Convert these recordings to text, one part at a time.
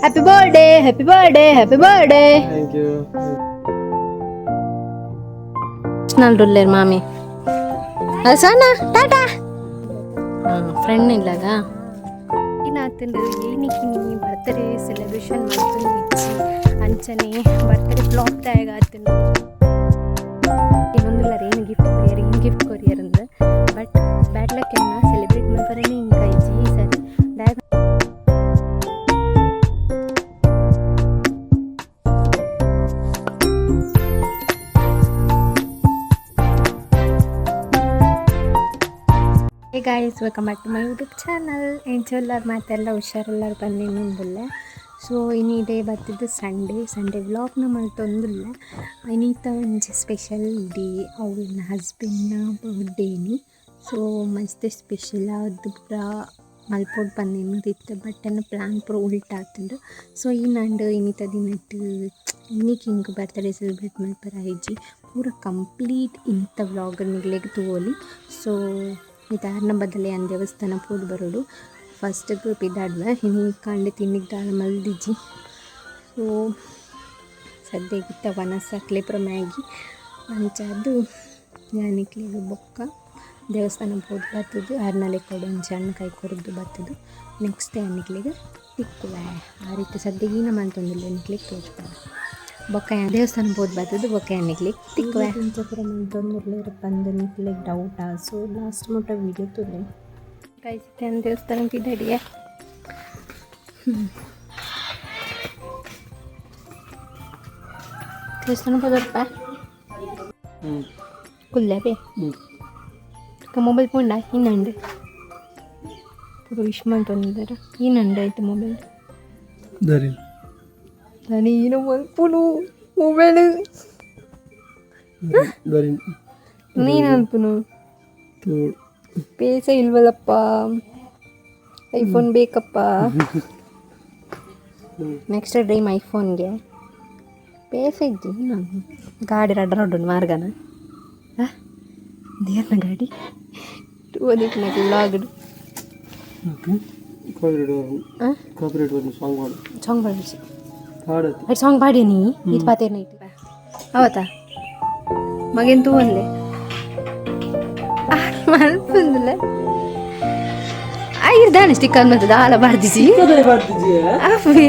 Happy birthday happy birthday happy birthday thank you ನಲ್ರುಲ್ಲೇರ್ ಮಾಮಿ ಸಣ್ಣ ಟಾಟಾ ಫ್ರೆಂಡ್ ಇಲ್ಲಾಗ ಏನಾತಂದ್ರೆ ಏನಕ್ಕೆ ನೀ ಬರ್ತ್ಡೇ ಸೆಲೆಬ್ರೇಷನ್ ಮಾಡ್ತೀನಿ ಇಚ್ಚಿ ಅಂಚನೆ ಬರ್ತ್ಡೇ ಬ್ಲಾಗ್ ಟ್ಯಾಗ್ ಆತನು ಇನ್ನೊಂದಿಲ್ಲ ಏನು ಗಿಫ್ಟ್ ಕೊರಿಯರ್ ಏನು ಗಿಫ್ಟ್ ಕೊರಿಯರ್ ಅಂದ but hey guys welcome back to my YouTube channel ಎಂಚೆಲ್ಲರು ಮಾತೆಲ್ಲ ಹುಷಾರೆಲ್ಲರು ಬಂದು ಇನ್ನೊಂದಿಲ್ಲ ಸೊ ಇನಿ ಡೇ ಬರ್ತಿದ್ದು ಸಂಡೇ ಸಂಡೇ ವ್ಲಾಗ್ನ ತೊಂದಿಲ್ಲ. ಇನ್ನೀತ ಒಂದು ಸ್ಪೆಷಲ್ ಡೇ ಅವ್ರನ್ನ ಹಸ್ಬೆಂಡ್ನ ಬರ್ಡೇನಿ ಸೊ ಮಸ್ತ್ ಸ್ಪೆಷಲ್ ಅದು ಪೂರ ಮಲ್ಪೋಡ್ ಬಂದೇನು ಇತ್ತು ಬಟ್ ಅನ್ನ ಪ್ಲ್ಯಾನ್ ಪೂರ ಉಲ್ಟಾ ಆಗ್ತುಂಡು ಸೊ ಈ ನಂಡು ಇನ್ನಿತ ದಿನಟ್ಟು ಇನ್ನಿಕ್ಕೆ ಹಿಂಗೆ ಬರ್ತಡೇ ಸೆಲೆಬ್ರೇಟ್ ಮಲ್ಪರ ಐಜಿ. ಪೂರ ಕಂಪ್ಲೀಟ್ ಇಂಥ ವ್ಲಾಗ್ ನಿಗ್ಲೆಗೆ ತಗೋಲಿ ಸೊ ಇದಾರ್ನ ಬದಲೇ ಅಂದ್ ದೇವಸ್ಥಾನ ಪೋದು ಬರೋಡು ಫಸ್ಟ್ ಗ್ರೂಪ್ ಪಿದಾಡ್ಲ ಹಿಂಗೆ ಕಾಂಡೆ ತಿನ್ನಿಗೆ ದಾಳ ಮಲ್ದಿಜ್ಜಿ. ಸೊ ಸದ್ಯಗಿತ್ತ ವನಸ ಕ್ಲೇಪುರ ಮ್ಯಾಗಿ ಅಂಚದು ಯಾನಿಕ್ಲಿಗೆ ಬೊಕ್ಕ ದೇವಸ್ಥಾನ ಹೋಗಿ ಬರ್ತದ್ದು ಆರ್ನಲ್ಲಿ ಕೊಡು ಒಂಚೆ ಹಣ್ಣು ಕೈ ಕೊರದ್ದು ಬರ್ತದ್ದು ನೆಕ್ಸ್ಟ್ ಅನ್ನಿಕ್ಲಿಗೆ ತಿಕ್ಕುವೆ. ಆ ರೀತಿ ಸದ್ಯಗೀನ ಮಂತೊಂದಿಲ್ಲ ಎನ್ನಿಕ್ಲಿಗೆ ತೋಚ್ಕೊಂಡು ಬೊಕ್ಕ ದೇವಸ್ಥಾನ ಹೋದ್ ಬರ್ತದೆ ಬೊಕ್ಕ ಅನ್ನಿಕ್ಲಿಗೆ ತಿಕ್ಕುವೆ. ಇಂಚಪುರ ಮಂತೊಂದಿರ್ಲೇರು ಬಂದು ನಿಕ್ಲಿಗೆ ಡೌಟಾ ಸೊ ಲಾಸ್ಟ್ ಮಟ್ಟ ವಿಡಿಯೋ ತುಲೆ ಕಾಯಿಸುತ್ತೆ ಅಂತ ದೇವಸ್ಥಾನ ತಿದ್ದಡಿಗೆ ದೇವಸ್ಥಾನ ಹೋದಪ್ಪ ಕುಲ್ಲೇಬೇ ಮೊಬೈಲ್ ಪೋಂಡ ಇನ್ನಂಡು ಪೂರ ವಿಶ್ ಮಾಡ್ತೊಂದಿದ್ದಾರೆ ಇನ್ನಂಡು ಆಯ್ತು ಮೊಬೈಲ್ ದರಿ ನಾನು ಏನೋ ಮಲ್ಪುನು ಮೊಬೈಲ್ ದರಿ ನೀನು ತೋಡ್ ಪೇಸ ಇಲ್ವಲ್ಲಪ್ಪ. ಐಫೋನ್ ಬೇಕಪ್ಪ. ನೆಕ್ಸ್ಟ್ ಡ್ರೀಮ್ ಐಫೋನ್ಗೆ ಪೇಸ ಇದ್ದಿ ನಾನು ಗಾಡಿ ರಡ್ಡ ರಡ್ಡು ಮಾರ್ಗನ. ದೇರ್ನ ಗಾಡಿ? ಓದಿಟ್ಟು నాకు ಲಾಗ್ಡು ಕಾಪಿರೇಟ್ ಸಾಂಗ್ ಮಾಡು ಸಾಂಗ್ ಹಾಡತ್ತೆ ಅದು ಸಾಂಗ್ ಪಾಡಿ ನೀ ಇದು ಪಾತೇನ ಇಟ್ಟು ಅವತ್ತಾ ಮಗೇನು ತೂವನ್ಲೆ ಮಲ್ಪಂದಿಲ್ಲ ಆಗಿರ್ದಾನೆ ಸ್ಟಿಕ್ಕರ್ ಮತ್ತೆ ದಾಲ ಬಾರ್ದಿಸಿ ಅವೇ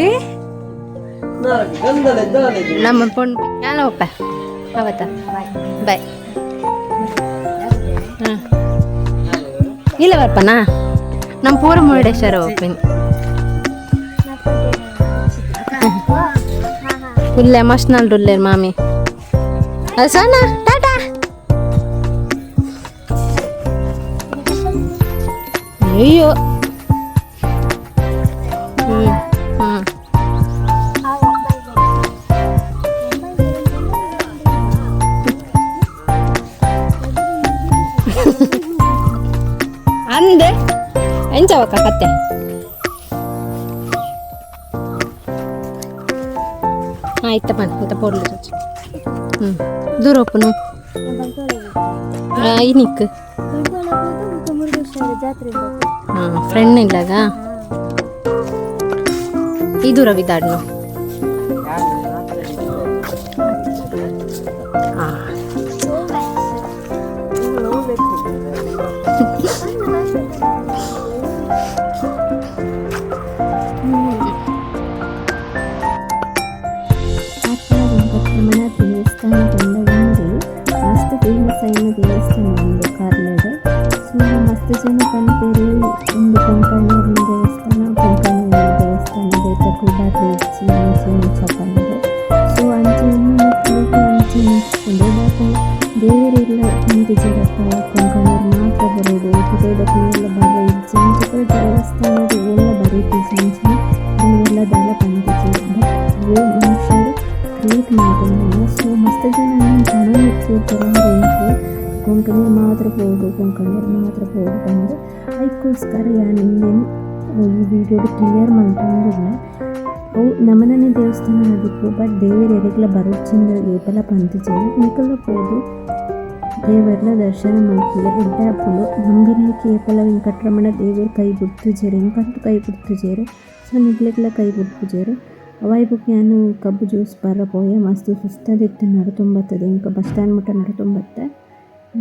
ನಮ್ಮ ಪೊಣ್ಣು ಎಲ್ಲ ಒಪ್ಪ ಅವತ್ತ ಬಾಯ್ ಹಾಂ ಇಲ್ಲ ಬರ್ಪನಾ ನಮ್ಮ ಪೂರ ಮುರುಡೇಶ್ವರ ಒಪ್ಪಿನಿ ಫುಲ್ ಎಮೋಷ್ನಲ್ ರುಲ್ಲೇರ್ ಮಾಮಿ ಅದು ಸಣ್ಣ ಟಾಟಾ. ಅಯ್ಯೋ. ಹ್ಞೂ ಹ್ಞೂ ಅಂದೆ ಎಂಚವಕ್ಕ ಕತ್ತೆ ಆಯ್ತ ಬನ್ನಿ ಅಂತ ಪೋಡ್ಲು ಚಚ್ಚು ಹ್ಞೂ ದೂರ ಒಪ್ಪನು ಇನಿಕ್ ಮುರುಡೇಶ್ವರ ಜಾತ್ರೆ ಹಾಂ ಫ್ರೆಂಡ್ ಇಲ್ಲಾಗ ಈ ದೂರ ದೇವ್ರ ಸೈಡ್ ದೇವಸ್ಥಾನ ಒಂದು ಕಾರ್ನಾಡು ಸೊ ಮಸ್ತ್ ಜನ ಬಂದು ಬೇರೆ ಒಂದು ಕೊಂಕಣಿಯರ್ನ ದೇವಸ್ಥಾನ ಕೊಂಕಣಿಯರ್ನ ದೇವಸ್ಥಾನ ಬೇಕ ಕುಡಾದ್ರೆ ಹೆಚ್ಚಿ ಅಂಚೆ ಮುಚ್ಚಪ್ಪಂದ್ರೆ ಸೊ ಅಂಚೆ ಮಕ್ಕಳು ಅಂಚೆ ಮುಚ್ಚಿಕೊಂಡು ಬಾಕು ದೇವರೆಲ್ಲ ಹಿಂದೆ ಜಗತ್ತ ದೇವಸ್ಥಾನ ಆಗಿತ್ತು ಬಟ್ ದೇವರು ಎರೆಗ್ಲ ಬರೋಚಿಂದ ಏಪಲ ಪಂತಿಜೆ ನಿಕಲ್ಲ ಹೋದು ದೇವರ್ನ ದರ್ಶನ ಮಾಡ್ತಿಲ್ಲ ಎಡ್ಡಾಪುಲು ನಂಬಿನಕ್ಕೆ ಏಪಲ ವೆಂಕಟರಮಣ ದೇವರು ಕೈ ಬಿಡ್ತು ಜೇರೆ ಇಂಕಂತೂ ಕೈ ಬಿಡ್ತು ಜೇರೆ ಸೊ ನಿಗ್ಲೆಗ್ಲ ಕೈ ಬುಡ್ಪುಜೆರ್ ಅವಾಯ್ ಬುಕ್ ಯಾನು ಕಬ್ಬು ಜ್ಯೂಸ್ ಬರ ಪೋಯ ಮಸ್ತ್ ಸುಸ್ತದಿತ್ತು ನಡು ತುಂಬತ್ತದೆ ಇಂಕ ಬಸ್ ಸ್ಟ್ಯಾಂಡ್ ಮುಟ್ಟ ನಡು ತುಂಬತ್ತೆ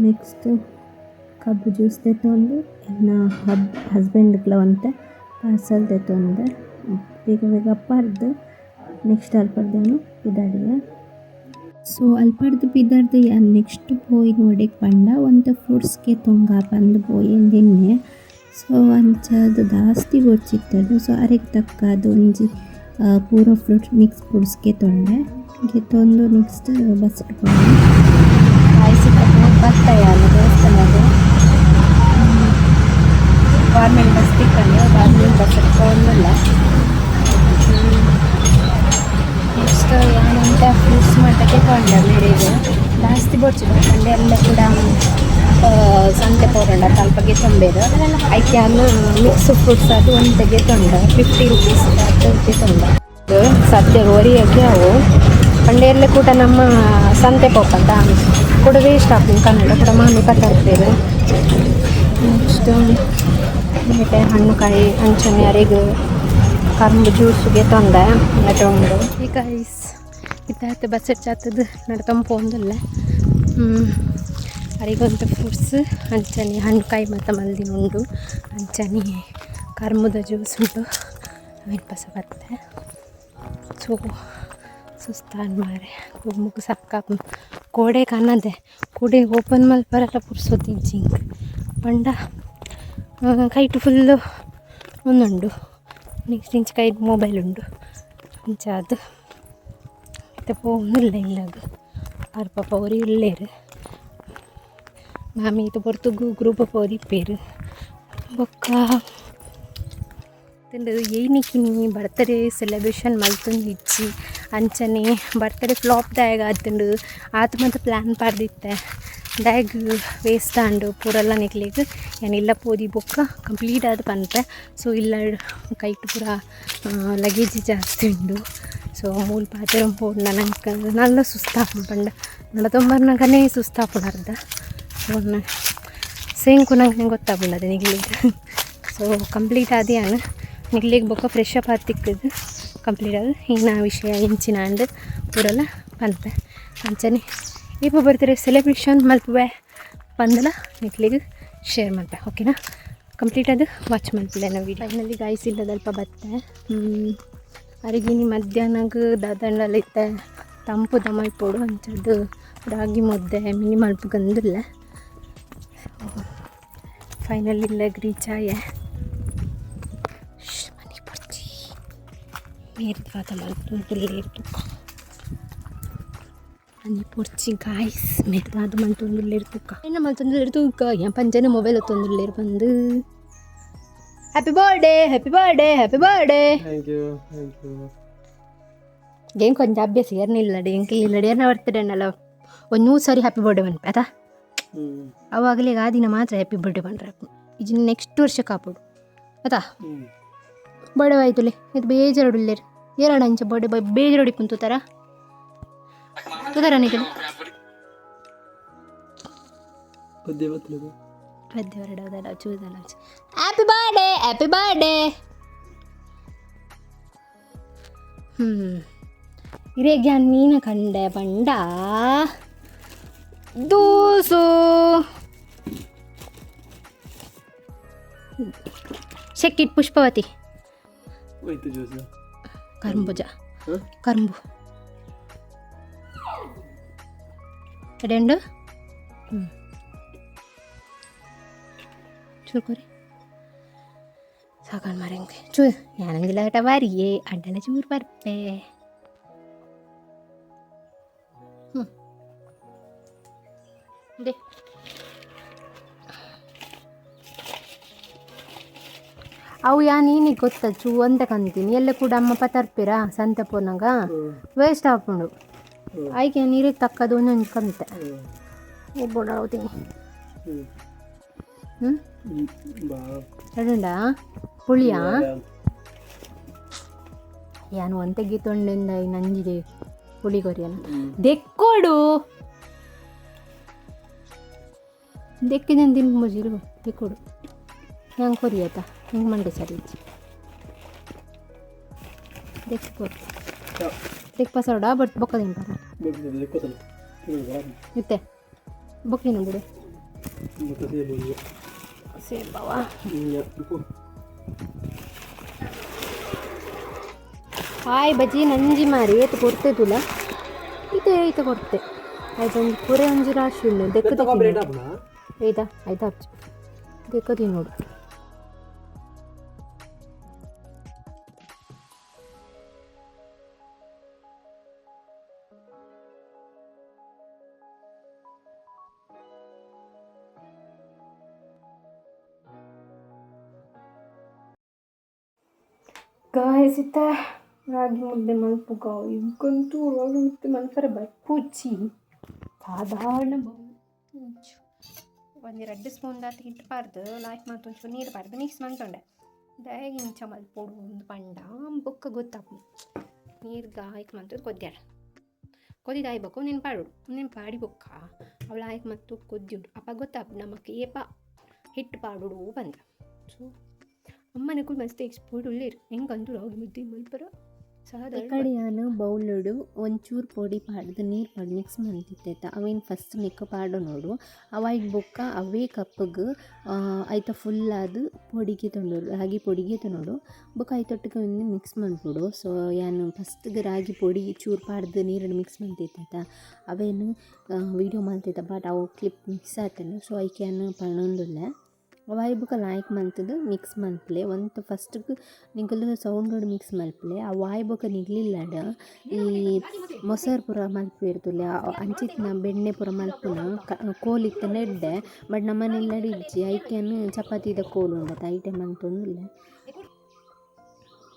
ನೆಕ್ಸ್ಟ್ ಕಬ್ಬು ಜ್ಯೂಸ್ ತೆತ್ತೊಂದು ಎನ್ನ ಹಬ್ ಹಸ್ಬೆಂಡ್ಗ್ಲ ಒಂತೆ ಪಾರ್ಸಲ್ ತೆತ್ತೊಂದೆ ಬೇಗ ಬೇಗ ಅಪ್ಪಾರ್ದು ನೆಕ್ಸ್ಟ್ ಅಲ್ಪರ್ದೇನು ಇದಾಡಿದೆ ಸೊ ಅಲ್ಪಡ್ದು ಬಿದ್ದಾರ್ದು ಯಾರು ನೆಕ್ಸ್ಟ್ ಬೋಯ್ ನೋಡಿಕ್ ಪಂಡ ಒಂದು ಫ್ರೂಟ್ಸ್ಗೆ ತೊಂಗ ಬಂದು ಪೋಯಿ ನಿನ್ನೆ ಸೊ ಅಂಚದು ಜಾಸ್ತಿ ಗೊಚ್ಚಿತ್ತದು ಸೊ ಅರೆಗ್ ತಕ್ಕ ಅದು ಒಂಜಿ ಆ, ಪೂರ ಫ್ರೂಟ್ ಮಿಕ್ಸ್ ಫ್ರೂಟ್ಸ್ಗೆ ತೊಂಡೆ. ಗೆತ್ತೊಂದು ನೆಕ್ಸ್ಟ್ ಬಸ್ ಇಟ್ಕೊಂಡು ಬರ್ತಾಯ ದೇವಸ್ಥಾನದ ಗೌರ್ಮೆಂಟ್ ಬಸ್ ತಿಕ್ಕಂಡು ಗೌರ್ಮೆಂಟ್ ಬಸ್ ಇಟ್ಕೊಂಡಲ್ಲ ನೆಕ್ಸ್ಟ್ ಏನಂತ ಫ್ರೂಟ್ಸ್ ಮಾಡೋಕ್ಕೆ ಕೊಂಡೆ ಮೇರೆಗೆ ಜಾಸ್ತಿ ಬೊಡ್ಚಿದ ಕೊಂಡೆ ಎಲ್ಲ ಕೂಡ ಸಂತೆ ಪೋರಂಡ ತಲ್ಪಗೆ ತೊಂಬೇರು ಐಕೆ ಅನ್ನು ಮಿಕ್ಸ್ ಫ್ರೂಟ್ಸ್ ಅದು ಒಂದೆಗೆ ತೊಂಡ ಫಿಫ್ಟಿ ರುಪೀಸ್ ಹತ್ತು ತೊಂಡ ಸದ್ಯ ಒರಿಯೋಕ್ಕೆ ಅವು. ಪಂಡೆಯಲ್ಲೇ ಕೂಡ ನಮ್ಮ ಸಂತೆ ಪೋಪಂತ. ಕೂಡ ವೇಸ್ಟ್ ಆಗ್ತೀನಿ ಕನ್ನಡ. ಕೂಡ ಮಾಮಿ ಕಟ್ಟಿರ್ತೇವೆ ನೆಕ್ಸ್ಟ್ ಮತ್ತೆ ಹಣ್ಣುಕಾಯಿ ಹಂಚನೆ ಅರಿಗು ಕರುಂಬು ಜ್ಯೂಸ್ಗೆ ತೊಂದೆ. ತಗೊಂಡು. ಈಗ ಇತ್ತಾಯ್ತು ಬಸ್ ಹಚ್ಚತ್ತದು ನಡ್ಕೊಂಡ್ ಪೋಂದಲ್ಲ ಅರಿಗೊಂದು ಫ್ರೂಟ್ಸ್ ಅಂಚನೆ ಹಣ್ಣುಕಾಯಿ ಮತ್ತು ಮಲ್ದಿನ ಉಂಡು. ಅಂಚನೆ, ಕರ್ಮುದ ಜ್ಯೂಸ್ ಉಂಟು. ಅವೇನು ಪಸ ಬತ್ತೆ ಸೊ, ಸುಸ್ತಾನ್ ಮಾರೆ ಮುಗು ಸಕ್ಕ ಕೋಡೆ ಕಾಣದೆ. ಕೂಡೆ ಓಪನ್ ಮಲ್ಪರಲ್ಲ ಪುರ್ಸೋತಿ ಜಿಂಕ್. ಪಂಡ ಕೈಟು ಫುಲ್ಲು ಒಂದುಂಡು. ನೆಕ್ಸ್ಟ್ ಇಂಚ್ ಕೈ ಮೊಬೈಲ್ ಉಂಡು. ಇಂಚ ಅದು. ಮತ್ತೆ ಪೋನಿಲ್ಲ ಇಲ್ಲಾಗ ಅವ್ರ ಪಾಪ ಅವ್ರು ಇಲ್ಲೇರು ಮಾಮಿ ಇದು ಹೊರತು ಗ್ರೂಪ್ ಪೋದಿ ಪೇರು ಬೊಕ್ಕ. ಏನಿಕ್ಕೆ ನೀ ಬರ್ತಡೇ ಸೆಲೆಬ್ರೇಷನ್ ಮಲ್ತೊಂದು ಇಚ್ಚಿ, ಅಂಚನೆ. ಬರ್ತಡೇ ಫ್ಲಾಪ್ ದಾಯಗ ಆತುಂಡು. ಆತ ಮತ್ತು ಪ್ಲ್ಯಾನ್ ಪಾಡ್ದಿತ್ತೆ ಡ್ಯಾಗ್ ವೇಸ್ಟ್ ಆಂಡು ಪೂರೆಲ್ಲ ನಿಕ್ಲೆಗ್ ಏನಿಲ್ಲ ಪೋದಿ ಬೊಕ್ಕ ಕಂಪ್ಲೀಟ್ ಆದ ಪನ್ಪೆ. ಸೊ ಇಲ್ಲ ಕೈಟ್ ಪೂರ ಲಗೇಜ್ ಜಾಸ್ತಿ ಉಂಡು. ಸೊ ಮೂಲ ಪಾತ್ರ ಪೋಂಡ ನಂಗೆ ನಲ್ಲ ಸುಸ್ತಾಪು ಪಂಡ. ನಡತೊಂಬರ್ನಾಗನೇ ಸುಸ್ತಾಪುಡು ಅರ್ಧ. ಸೊ ಸೇಂಕು ನಂಗೆ ಗೊತ್ತಾಪುಂಡದ ನಿಗ್ಲಿಗೆ ಸೊ ಕಂಪ್ಲೀಟ್ ಆದಿಯಾನ ನಿಗ್ಲಿಗೆ ಬೊಕ್ಕ ಫ್ರೆಶ್ ಅಪ್ ಆತಿಕ್ಕದು ಕಂಪ್ಲೀಟ್ ಆದ. ಇನ್ನು ವಿಷಯ ಇಂಚಿನ ಅಂಡ್ ಪೂರಲ್ಲ ಪನ್ಪೆ. ಅಂಚನೆ. ಇಪ್ಪ ಬರ್ತಾರೆ ಸೆಲೆಬ್ರೇಷನ್ ಮಲ್ಪುವೆ ಬಂದಲ್ಲ ನಿಗ್ಲಿಗೆ ಶೇರ್ ಮಾಡ್ತೆ ಓಕೆನಾ ಕಂಪ್ಲೀಟ್ ಅದು ವಾಚ್ ಮಲ್ಪಲೆ ನಾವು ವಿಡಿಯೋ ಫೈನಲಿ ಗಾಯ್ಸ್ ಇಲ್ಲದಲ್ಪ ಬತ್ತೆ. ಅರಿಗಿನಿ ಮಧ್ಯಾಹ್ನಗೆ ದಾದಣ್ಣಲ್ಲಿತ್ತೆ ಇತ್ತೆ. ತಂಪು ದಮ ಇಪ್ಪೋಡು ಅಂಚದ್ದು ರಾಗಿ ಮುದ್ದೆ ಮಿನಿ ಮಲ್ಪು ಗಂದಿಲ್ಲ ಫೈನಲ್ ಇಲ್ಲ ಗ್ರೀಚಾಯ ಮನೆ ಪರ್ಚಿ ಮೇರ್ದಾದ ಮಲ್ತುಂದುಲ್ಲೆ ತುಕ గాయస్ ಪೊರ್ಚಿ ಗಾಯ್ಸ್ ಮೇರ್ದಾದ ಮಲ್ತುಂದುಲ್ಲೆ ತೂಕ ಏನ ಮಲ್ತುಂದುಲ್ಲೆ ತೂಕ ಏನ್ ಪಂಜನ ಮೊಬೈಲ್ ಹೊತ್ತೊಂದುಲ್ಲೆ ಬಂದು happy birthday happy birthday happy birthday ಏನ್ ಕೊಂಚ ಅಭ್ಯಾಸ ಏರ್ನಿಲ್ಲಡಿ ಎಂಕಿಲ್ಲಡಿ ಏನ ಬರ್ತಡೆ ಅನ್ನಲ್ಲ ಒಂದು ನೂರು ಸಾರಿ ಹ್ಯಾಪಿ ಬರ್ಡೇ ಬಂದ್ಪೆ ಆಯ್ತಾ ಅವಾಗಲೇ ಆ ದಿನ ಮಾತ್ರ ಹ್ಯಾಪಿ ಬರ್ಡೇ ಬಂದ್ರೆ ಇದು ನೆಕ್ಸ್ಟ್ ವರ್ಷ ಕಾಪಾಡು ಆಯ್ತಾ ಬರ್ಡೇ ಆಯ್ತುಲೆ ಇದು ಬೇಜಾರುಡ್ಲೇರು ಏರಣ ಇಂಚ ಬರ್ಡೇ ಬೈ ಬೇಜಾರುಡಿ ಕುಂತುತ್ತಾರ ತುದಾರ ನಿಗಲು ಪದ್ಯ ಬತ್ತಲದು ಪದ್ಯ ಹೊರಡೋದಲ್ಲ ಚೂದಲ್ಲ ಹ್ಯಾಪಿ ಬರ್ಡೇ ಹ್ಯಾಪಿ ಬರ್ಡೇ ಹ್ಞೂ ಇರೇಗ್ಯ ನೀನ ಕಂಡೆ ಬಂಡ ದೂಸು ಶೆಕ್ಕಿಟ್ ಪುಷ್ಪವತಿ ಹೋಯ್ತು ಜ್ಯೂಸ್ ಕರ್ಬೂಜ ಹಾಂ ಕರ್ಬು చూడండి చూడుకోరి ಸಾಕಾಣ್ ಮಾರಂಗೆ ಚೂ ಯಾನಂಗಿಲ್ಲ ಆಟ ಬಾರಿಯೇ ಅಡ್ಡನ ಚೂರು ಬರ್ಪೆ ಹ್ಞೂ ದೇ ಅವು ಯಾ ನೀನಿಗೆ ಗೊತ್ತ ಚೂ ಅಂತ ಕಂತೀನಿ ಎಲ್ಲ ಕೂಡ ಅಮ್ಮಪ್ಪ ತರ್ಪಿರಾ ಸಂತಪೂರ್ನಾಗ ವೇಸ್ಟ್ ಹಾಕೊಂಡು ಆಯ್ಕೆ ನೀರಿಗೆ ತಕ್ಕದು ನೆನ್ಕಂತೆ ಒಬ್ಬೊಡಾಡ್ತೀನಿ ಹ್ಞೂ ಎಡಂಡ ಪುಳಿಯ? ಯಾನು ಒಂತೆ ಗೀತೊಂಡೆಂದ ನಂಜಿದೆ ಪುಳಿಗೊರಿಯಲ್ಲ ದೆಕ್ಕೋಡು! ದೆಕ್ಕಿದ ದಿನ ಮುಜಿರು ದೆಕ್ಕೋಡು. ಹೆಂಗೆ ಕೊರಿ ಆಯ್ತಾ ಹೆಂಗೆ ಮಂಡೆ ಸರಿ ದೆಕ್ಕೋಡು. ದೆಕ್ಕ ಪಸೋಡ ಬಟ್ ಬೊಕ್ಕ ಬರ ಇತ್ತೆ ಬೊಕ್ಕಿನ ಬಿಡು ಮತ್ತೆ ಸೇಬು ಸೇಬವ ಹಾಯ್ ಬಜ್ಜಿ ನಂಜಿ ಮಾರಿ ಏತು ಕೊಡ್ತೆ ತುಲ ಇದೆ ಈತ ಕೊಡ್ತೆ ಆಯ್ತು ಒಂದು ಪೂರೆ ಒಂಜಿ ರಾಶಿ ಉಂಡು ದೆಕ್ಕ ಐದಾ ಆಯ್ತಾ ಹಚ್ಚು ದೆಕ್ಕ ಗಾಯಸಿತ ರಾಗಿ ಮುದ್ದೆ ಮಲ್ಪುಗ ಇದಕ್ಕಂತೂ ರಾಗಿ ಮುದ್ದೆ ಮಲ್ಪರೆ ಬಪ್ಪುಚ್ಚಿ ಸಾಧಾರಣ ಒಂದು ಒಂದೆರಡು ಸ್ಪೂನ್ ದಾತಿ ಇಟ್ಬಾರ್ದು ಲಾಸ್ಟ್ ಮತ್ತು ಒಂಚೂರು ನೀರು ಬಾರ್ದು ಮಿಕ್ಸ್ ಮಾಡ್ಕೊಂಡೆ ದಯಗೆ ಇಂಚ ಮಲ್ಪೋಡು ಒಂದು ಪಂಡ ಬೊಕ್ಕ ಗೊತ್ತಾಪು ನೀರು ಗಾಯಕ್ ಮಂತು ಕೊದ್ಯಾಡ ಕೊದಿದ ಆಯ್ಬೇಕು ನೀನು ಪಾಡು ಬೊಕ್ಕ ಅವಳು ಆಯ್ಕೆ ಮತ್ತು ಕೊದ್ಯುಂಡು ಅಪ್ಪ ಗೊತ್ತಾಪು ನಮಗೆ ಏಪ ಹಿಟ್ಟು ಪಾಡುಡು ಬಂದ ಸೊ ಕೂಡ ಮಸ್ತ್ ಎಕ್ಸ್ಪೋರ್ಟ್ ಉಳ್ಳೇರು ಹೆಂಗಂತೂ ರಾಗಿ ಮುದ್ದೆ ಮಲ್ಪರ ಈ ಕಡೆ ನಾನು ಬೌಲಡು ಒಂಚೂರು ಪೊಡಿ ಪಾಡ್ದು ನೀರು ಪಾಡು ಮಿಕ್ಸ್ ಮಾಡ್ತಿತ್ತೈತ ಅವೇನು ಫಸ್ಟ್ ಮಿಕ್ಕ ಪಾಡು ನೋಡು. ಅವಾಗ ಬುಕ್ಕ ಅವೇ ಕಪ್ಪಗೆ ಆಯ್ತ ಫುಲ್ ಅದು ಪೊಡಿಗೆ ತೊಂಡೋಡು ರಾಗಿ ಪೊಡಿಗೆ ತೊಂಡೋಡು ಬೊಕ್ಕ ಆಯ್ತೊಟ್ಟಿಗೆ ಒಂದು ಮಿಕ್ಸ್ ಮಾಡ್ಬಿಡು. ಸೊ ಏನು ಫಸ್ಟ್ಗೆ ರಾಗಿ ಪೊಡಿ ಚೂರು ಪಾಡ್ದು ನೀರನ್ನು ಮಿಕ್ಸ್ ಮಾಡ್ತಿತ್ತೈತ ಅವೇನು ವೀಡಿಯೋ ಮಾಡ್ತೈತ ಬಟ್ ಅವು ಕ್ಲಿಪ್ ಮಿಕ್ಸ್ ಆತನು ಸೊ ಐಕೆ ಪಣ್ಣೊಂದಿಲ್ಲ ಅವಾಯ್ ಬುಕ್ಕ ಲಾಯ್ಕ್ ಮಿಕ್ಸ್ ಮಲ್ಪಲೆ ಒಂದು ಫಸ್ಟ್ ನಿಂಕಲ್ಲು ಸೌಂಡ್ ಮಿಕ್ಸ್ ಮಲ್ಪಲೆ ಆ ವಾಯ್ ಬೊಕ ನಿಗ್ಲಿಲ್ಲಡ, ಈ ಮೊಸರು ಪುರ ಮಲ್ಪು ಇರ್ತುಲೆ ಅಂಚಿತ್ತಿನ ಬೆಣ್ಣೆ ಪುರ ಮಲ್ಪುನ ಕೋಲಿತ್ತ ನೆಡ್ಡೆ, ಬಟ್ ನಮ್ಮನೆಲ್ಲ ಇಜ್ಜಿ ಐಕೆನ್ ಚಪಾತಿದ ಕೋಲು ಉಂಡತ ಐಟಮ್ ಅಂತೊಂದುಲ್ಲ.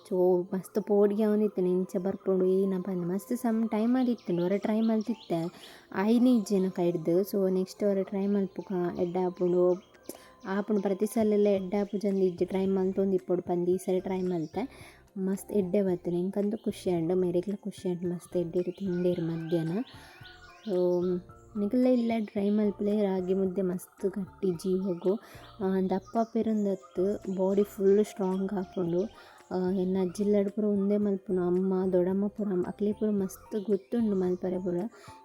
ಚೋ, ಮಸ್ತ್ ಪೋಡಿಗೆ ಅವನಿತ್ತು ಇಂಚ ಬರ್ಕೊಂಡು ಏನಪ್ಪ ಅಂದ್ರೆ ಮಸ್ತ್ ಸಮ್ ಟೈಮ್ ಆದಿತ್ತು ಹೊರ ಟ್ರೈ ಮಲ್ತಿತ್ತೆ. ಐನೇ ಇಜ್ಜೆನ ಕೈಡ್ದು, ಸೊ ನೆಕ್ಸ್ಟ್ ಹೊರ ಟ್ರೈ ಮಲ್ಪುಕ, ಎಡ್ಡೆ ಪ್ರತಿ ಸಲ ಎಡ್ಡೆ ಆಪು ಇಜ್ಜೆ ಟ್ರೈ ಮಲ್ತೊಂದು ಇಪ್ಪಡು ಪಂದು ಈ ಸರಿ ಟ್ರೈ ಮಲ್ತೆ ಮಸ್ತ್ ಎಡ್ಡೆ ಬರ್ತದೆ ಎಂಕಂತೂ ಖುಷಿ ಅಂಡು ಮೇರೆಗ್ಲ ಖುಷಿ ಅಂಡು ಮಸ್ತ್ ಎಡ್ಡೆರು ತಿಂಡೇರು ಮಧ್ಯಾಹ್ನ. ಸೊ ನಿಗಲ್ಲ ಇಲ್ಲ ಡ್ರೈ ಮಲ್ಪಲೆ ರಾಗಿ ಮುದ್ದೆ ಮಸ್ತ್ ಗಟ್ಟಿ ಜೀವಗು. ದಪ್ಪ ಪಿರಂದತ್ತು ಬಾಡಿ ಫುಲ್ ಸ್ಟ್ರಾಂಗ್ ಹಾಕೊಂಡು ಎನ್ನ ಅಜ್ಜಿಲ್ಲಡ್ ಪೂರ ಒಂದೇ ಮಲ್ಪುನ. ಅಮ್ಮ, ದೊಡ್ಡಮ್ಮ ಪುರ ಅಕ್ಲೆ ಪೂರ ಮಸ್ತ್ ಗೊತ್ತುಂಡು ಮಲ್ಪರೆ ಪೂರ.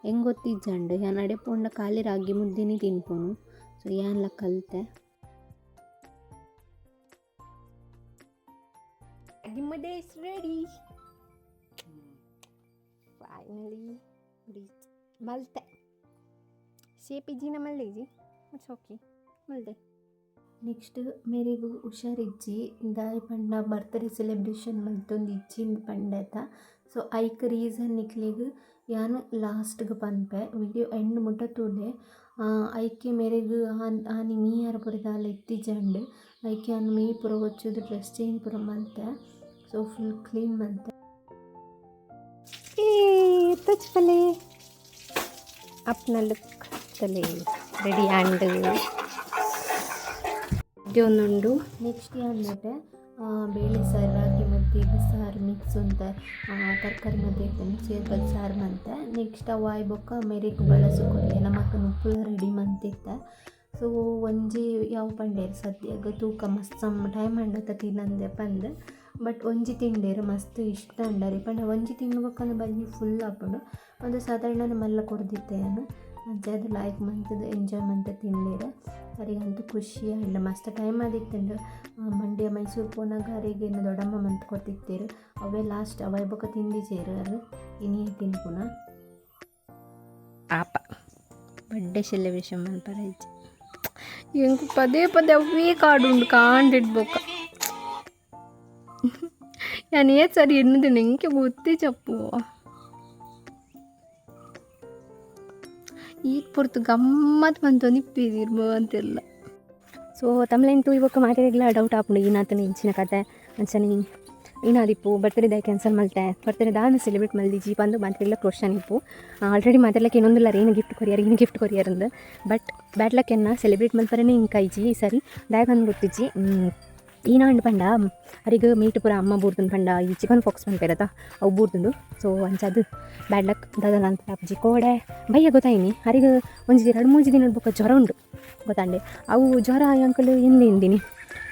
ಹೆಂಗೆ ಗೊತ್ತಿಜ್ಜಂಡು? ಯಾನ್ ಅಡೆಪುಂಡ ಖಾಲಿ ರಾಗಿ ಮುದ್ದೆನೇ ತಿನ್ಕೊನು ಸೊ ಯಾನ್ಲ ಕಲ್ತೆ? ನಿಮ್ಮದೇ is ready finally reach shape ಸೇಪಿಜಿನ ಮಲ್ಲೇಜಿ ಇಟ್ಸ್ ಓಕೆ ಮಲ್ದೆ ನೆಕ್ಸ್ಟ್ ಮೇರೆಗೂ ಹುಷಾರಿಜ್ಜಿ ದಾಯಿ ಪಂಡ ಬರ್ತಡೇ ಸೆಲೆಬ್ರೇಷನ್ ಮಲ್ತೊಂದು ಇಜ್ಜಿಂಡ್ ಪಂಡತ ಸೊ ಐಕ್ ರೀಸನ್ ನಿಕ್ಲೆಗ್ ಯಾನು ಲಾಸ್ಟ್ಗೆ ಪನ್ಪೆ ವಿಡಿಯೋ ಎಂಡ್ ಮುಟ್ಟ ತೂಲೆ ಐಕೆ ಮೇರೆಗ್ ಆನ್ ಆನಿ ಮೀಯಾರ ಪುರದಾಲ ಎತ್ತಿಜಂಡ್ ಐಕೆ ಆನ್ ಮೀ ಪುರ ಹೊಚ್ಚುದು ಡ್ರೆಸ್ ಚೇಂಜ್ ಪುರ ಮಲ್ತೆ ಸೊ ಫುಲ್ ಕ್ಲೀನ್ ಮಂತೆ ಏ ತುಚ್ ಪಲೆ ಅಪ್ನ ಲುಕ್ ತಲೆ ರೆಡಿ ಆ್ಯಂಡ್ ಒಂದೊಂದು ನೆಕ್ಸ್ಟ್ ಅಂದ್ಬಿಟ್ಟೆ ಬೇಳೆ ಸಾರು ರಾಗಿ ಮುದ್ದೆ ಸಾರು ಮಿಕ್ಸ್ ಅಂತ ತರಕಾರಿ ಮಧ್ಯೆ ಸೇರ್ಬಲ್ ಸಾರು ಮಂತೆ ನೆಕ್ಸ್ಟ್ ವಾಯ್ ಬೊಕ್ಕ ಮೇರೆಗ್ ನಮ್ಮ ಅಕ್ಕನ ಉಪ್ಪು ರೆಡಿ ಮಂತಿತ್ತೆ ಸೊ ಒಂಜಿ ಯಾವ ಪಂಡೆ ಸದ್ಯಾಗ ತೂಕ ಮಸ್ತ್ ಸಮ್ ಟೈಮ್ ಅಂಡತ್ತ ತಿನ್ನಂದೆ ಪಂದ್. ಬಟ್ ಒಂಜಿ ತಿಂಡೇರು ಮಸ್ತ್ ಇಷ್ಟ ಅಂಡರಿ ಪಂಡ ಒಂಜಿ ತಿನ್ಬೇಕಂದ್ರೆ ಬನ್ನಿ ಫುಲ್ ಹಾಕೊಂಡು ಒಂದು ಸಾಧಾರಣ ಮಲ್ಲ ಕೊಡ್ದಿತ್ತೇನು. ಅಜ್ಜ ಅದು ಲೈಕ್ ಮಂತದ್ದು ಎಂಜಾಯ್ ಮಂತ ತಿಂಡೇರು ಅವರಿಗಂತೂ ಖುಷಿ ಅಂಡ್ ಮಸ್ತ್ ಟೈಮ್ ಆದಿತ್ತಂಡು. ಮಂಡ್ಯ ಮೈಸೂರು ಪೋನಾಗ ಅವರಿಗೆ ದೊಡ್ಡಮ್ಮ ಮಂತ್ ಕೊಡ್ತಿತ್ತೇರು ಅವೇ ಲಾಸ್ಟ್ ಅವೈ ಬೊಕ ತಿಂದಿಜೇರು ಅದು ಇನಿ ತಿನ್ಪುನ? ಆಪ. ಬಡ್ಡೆ ಸೆಲೆಬ್ರೇಷನ್ ಮಲ್ಪರ ಇಜ್ಜಿ. ಹೆಂಗ್ ಪದೇ ಪದೇ ಅವೇ ಕಾಡುಂಡು ಕಾಂಡಿಡ್ಬೋಕ. ನಾನು ಏತ್ ಸರಿ ಎನ್ನದು ನೆಂಕೆ ಗೊತ್ತಿ ಚಪ್ಪು ಈಗ ಪುರ್ತು ಗಮ್ಮತ್ ಬಂತು ನಿಪ್ಪಿದಿರ್ಬೋ ಅಂತಿಲ್ಲ ಸೊ ತಮ್ಲೆಂತೂ ಇವಾಗ ಮಾತಾಡಿಲ್ಲ ಡೌಟ್ ಆಪುಂಡು ಈನಾತನ ಇಂಚಿನ ಕತೆ ಅಂಚನಿ ಏನಾದಿಪ್ಪು ಬರ್ತ್ಡೇ ದಾಯ್ ಕ್ಯಾನ್ಸಲ್ ಮಲ್ತೆ ಬರ್ತ್ಡೇ ದಾನ ಸೆಲೆಬ್ರೇಟ್ ಮಲ್ದಿಜಿ ಬಂದು ಮಾತಾಡಿಲ್ಲ ಕ್ರೋಶನ್ ಇಪ್ಪು ಆಲ್ರೆಡಿ ಮಾತಾಡ್ಲಿಕ್ಕೆ ಇನ್ನೊಂದಿಲ್ಲ ಏನು ಗಿಫ್ಟ್ ಕೊರಿಯರ್ ಏನು ಗಿಫ್ಟ್ ಕೊರಿಯರ್ ಅಂದು ಬಟ್ ಬ್ಯಾಡ್ ಲಕ್ ಎನ್ನ ಸೆಲೆಬ್ರೇಟ್ ಮಲ್ಪರೇ ಹಿಂಗೆ ಕೈಜಿ ಸರಿ ದಾಯ್ ಬಂದು ಗೊತ್ತಿಜ್ಜಿ ಈನ ಅಂಡ್ ಪಂಡ ಅರಿಗೆ ಮೀಟ್ ಪೂರ ಅಮ್ಮ ಬೂರ್ತುಂಡು ಪಂಡ, ಈ ಚಿಕನ್ ಫಾಕ್ಸ್ ಪನ್ಪೇರತ ಅವು ಬೂರ್ದುಂಡು. ಸೊ ಅಂಚದು ಬ್ಯಾಡ್ ಲಕ್ ದಾದಲ ಅಂತ ಅಪ್ಜಿ ಕೋಡೆ. ಭಯ್ಯ ಗೊತ್ತಾಯಿನಿ, ಅರಿಗೆ ಒಂಜಿ ಎರಡು ಮೂಜಿ ದಿನ ಬೊಕ್ಕ ಜ್ವರ ಉಂಡು, ಗೊತ್ತಾಂಡೆ. ಅವು ಜ್ವರ, ಅಂಕಲ್ ಎಂದೆ ಎಂದಿನಿ?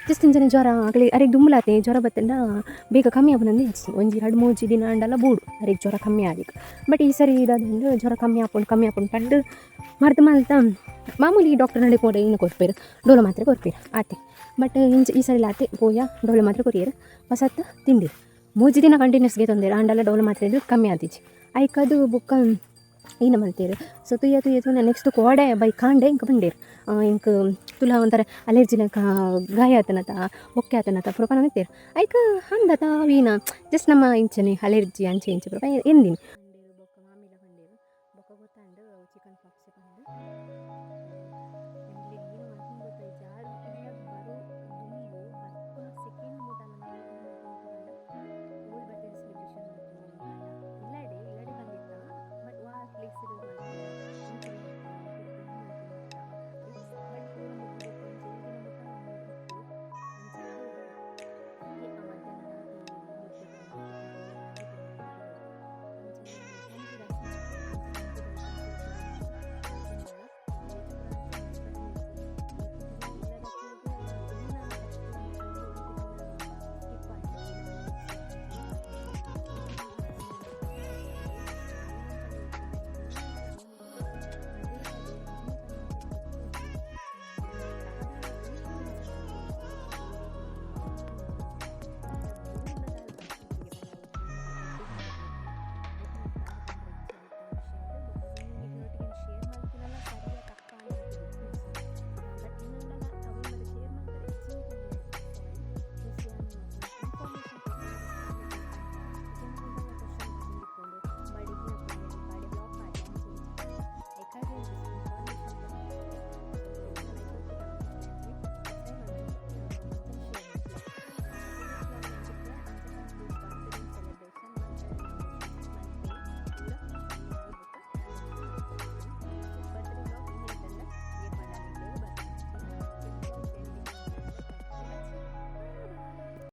ಜಸ್ಟ್ ಇಂಚನೆ ಜ್ವರ ಆಗಲಿ ಅರೆಗೆ ದುಂಬಲಾತೆ, ಜ್ವರ ಬತ್ತಂಡ ಬೇಗ ಕಮ್ಮಿ ಇಜ್ಜಿ ಒಂಜಿ ಎರಡು ಮೂಜಿ ದಿನ ಅಂಡಲ್ಲ ಬೂಡು, ಅರೆಗೆ ಜ್ವರ ಕಮ್ಮಿ ಆದಿಕ್ಕೆ ಬಟ್ ಈ ಸರಿ ಇದಾದಂಡು ಜ್ವರ ಕಮ್ಮಿ ಆಪುಂಡು ಕಮ್ಮಿ ಆಪುಂಡು ಪಂಡು ಮರ್ದು ಮಲ್ತ ಮಾಮೂಲಿ ಡಾಕ್ಟರ್ ನಡೆ ಕೊಡ ಇನ್ನು ಕೊಡ್ಪೇರು ಡೋಲ ಮಾತ್ರೆ ಕೊಡ್ಪೇರು ಆತೆ. ಬಟ್ ಇಂಚ ಈ ಸರಿ ಆತೆ ಪೋಯ, ಡೋಲ ಮಾತ್ರೆ ಕೊರಿಯರು ಹೊಸತ್ತ ತಿಂದಿರು. ಮೂಜಿ ದಿನ ಕಂಟಿನ್ಯೂಸ್ಗೆ ತೊಂದರೆ ಅಂಡಲ್ಲ ಡೋಲ ಮಾತ್ರೆ ಕಮ್ಮಿ ಆದಿಜ್ಜಿ. ಐಕದು ಬುಕ್ಕ ಏನು ಮಂತೀರಿ ಸೊ ತುಯ್ಯ ತುಯ್ಯ ತುಂಬ ನೆಕ್ಸ್ಟ್ ಕೋಡೆ ಬೈ ಕಾಂಡೆ ಇಂಕ ಬಂದಿರಿ. ಇಂಕ ತುಲ ಒಂಥರ ಅಲರ್ಜಿನಕ ಗಾಯ ಆತನತ ಬೊಕ್ಕೆ ಆತನತ ಪುರಪ ನನಗ್ತೀರಿ ಆಯ್ಕ ಹಂದತ ವೀನ ಜಸ್ಟ್ ನಮ್ಮ ಇಂಚನೆ ಅಲರ್ಜಿ ಅಂಚೆ ಇಂಚೆ ಪುರಪ ಎಂದಿನಿ.